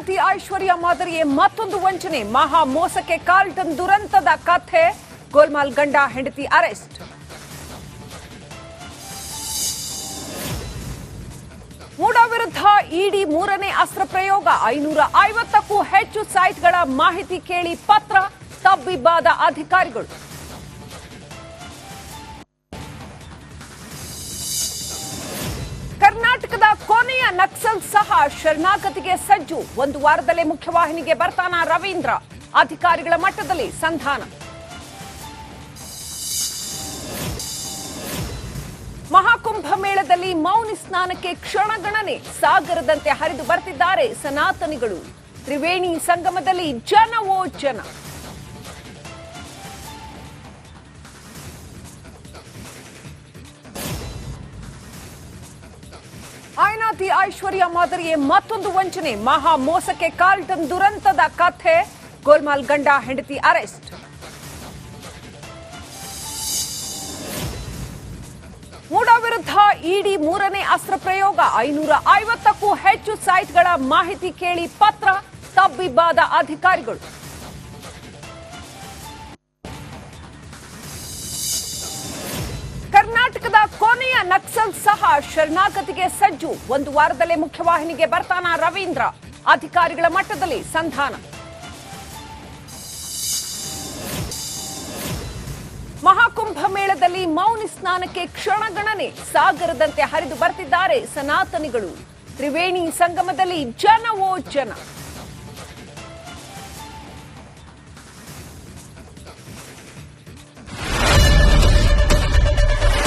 ಐನಾತಿ ಐಶ್ವರ್ಯ ಮಾದರಿಯೇ ಮತ್ತೊಂದು ವಂಚನೆ. ಮಹಾ ಮೋಸಕ್ಕೆ ಕಾರ್ಲ್ಟನ್ ದುರಂತದ ಕಥೆ. ಗೋಲ್ಮಾಲ್ ಗಂಡ, ಹೆಂಡತಿ ಅರೆಸ್ಟ್. ಮೂಡ ವಿರುದ್ಧ ಇಡಿ ಮೂರನೇ ಅಸ್ತ್ರ ಪ್ರಯೋಗ. ಐನೂರ ಐವತ್ತಕ್ಕೂ ಹೆಚ್ಚು ಸೈಟ್ಗಳ ಮಾಹಿತಿ ಕೇಳಿ ಪತ್ರ ತಬ್ಬಿಬ್ಬಾದ ಅಧಿಕಾರಿಗಳು. ನಕ್ಸಲ್ ಸಹ ಶರಣಾಗತಿಗೆ ಸಜ್ಜು. ಒಂದು ವಾರದಲ್ಲೇ ಮುಖ್ಯವಾಹಿನಿಗೆ ಬರ್ತಾನ ರವೀಂದ್ರ. ಅಧಿಕಾರಿಗಳ ಮಟ್ಟದಲ್ಲಿ ಸಂಧಾನ. ಮಹಾಕುಂಭ ಮೇಳದಲ್ಲಿ ಮೌನಿ ಸ್ನಾನಕ್ಕೆ ಕ್ಷಣಗಣನೆ. ಸಾಗರದಂತೆ ಹರಿದು ಬರ್ತಿದ್ದಾರೆ ಸನಾತನಿಗಳು. ತ್ರಿವೇಣಿ ಸಂಗಮದಲ್ಲಿ ಜನವೋ ಜನ ಐನಾತಿ ಐಶ್ವರ್ಯ ಮಾದರಿಯೇ ಮತ್ತೊಂದು ವಂಚನೆ. ಮಹಾ ಮೋಸಕ್ಕೆ ಕಾರ್ಲ್ಟನ್ ದುರಂತದ ಕಥೆ. ಗೋಲ್ಮಾಲ್ ಗಂಡ, ಹೆಂಡತಿ ಅರೆಸ್ಟ್. ಮೂಡ ವಿರುದ್ಧ ಇಡಿ ಮೂರನೇ ಅಸ್ತ್ರ ಪ್ರಯೋಗ. ಐನೂರ ಐವತ್ತಕ್ಕೂ ಹೆಚ್ಚು ಸೈಟ್ಗಳ ಮಾಹಿತಿ ಕೇಳಿ ಪತ್ರ. ತಬ್ಬಿಬ್ಬಾದ ಅಧಿಕಾರಿಗಳು. ನಕ್ಸಲ್ ಸಹ ಶರಣಾಗತಿಗೆ ಸಜ್ಜು. ಒಂದು ವಾರದಲ್ಲೇ ಮುಖ್ಯವಾಹಿನಿಗೆ ಬರ್ತಾನ ರವೀಂದ್ರ. ಅಧಿಕಾರಿಗಳ ಮಟ್ಟದಲ್ಲಿ ಸಂಧಾನ. ಮಹಾಕುಂಭ ಮೇಳದಲ್ಲಿ ಮೌನಿ ಸ್ನಾನಕ್ಕೆ ಕ್ಷಣಗಣನೆ. ಸಾಗರದಂತೆ ಹರಿದು ಬರ್ತಿದ್ದಾರೆ ಸನಾತನಿಗಳು. ತ್ರಿವೇಣಿ ಸಂಗಮದಲ್ಲಿ ಜನವೋ ಜನ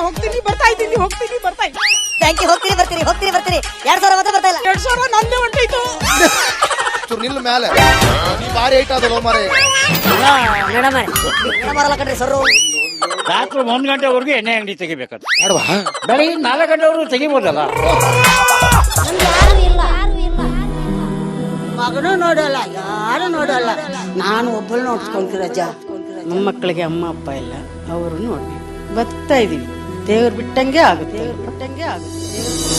ಹೋಗ್ತೀನಿ ಬರ್ತಾ ಇದ್ದೀನಿ ಹೋಗ್ತೀನಿ ಬರ್ತಾ ಇದ್ದೀನಿ. ಯು ಹೋಗ್ತೀರಿ ಬರ್ತೀರಿ ಹೋಗ್ತೀರಿ ಬರ್ತೀರಿ ಎರಡ್ ಸಾವಿರ ಮಾತ್ರ ಬರ್ತಾ ಇಲ್ಲ. ಎರಡ್ ಸಾವಿರ ನಂದೇ ಹೊಂಟೈತು ಚೂರು ನಿಲ್ಲು ಮೇಲೆ ನೀ ಭಾರಿ ಐಟ್ ಅದಲ್ಲ ಮಾರೆ. ಮೇಡಮ್ ಬರಲ್ಲ ಕಣ್ರಿ ಸರ್ ರಾತ್ರಿ ಒಂದ್ ಗಂಟೆವರೆಗೂ ಎಣ್ಣೆ ಅಂಗಡಿ ತೆಗಿಬೇಕಂತ. ಅಡ್ವಾ ಬೆಳಿಗ್ಗೆ ನಾಲ್ಕು ಗಂಟೆವರೆಗೂ ತೆಗಿಬೋದಲ್ಲ? ಮಗನೂ ನೋಡಲ್ಲ ಯಾರು ನೋಡಲ್ಲ. ನಾನು ಒಬ್ಬಳು ನಮ್ಮ ಮಕ್ಕಳಿಗೆ ಅಮ್ಮ ಅಪ್ಪ ಇಲ್ಲ ಅವರು ನೋಡ್ಬೇಕು. ಬರ್ತಾ ಇದೀವಿ தேவர் விட்டங்கே ஆகும் தேவர் விட்டங்கே ஆகும்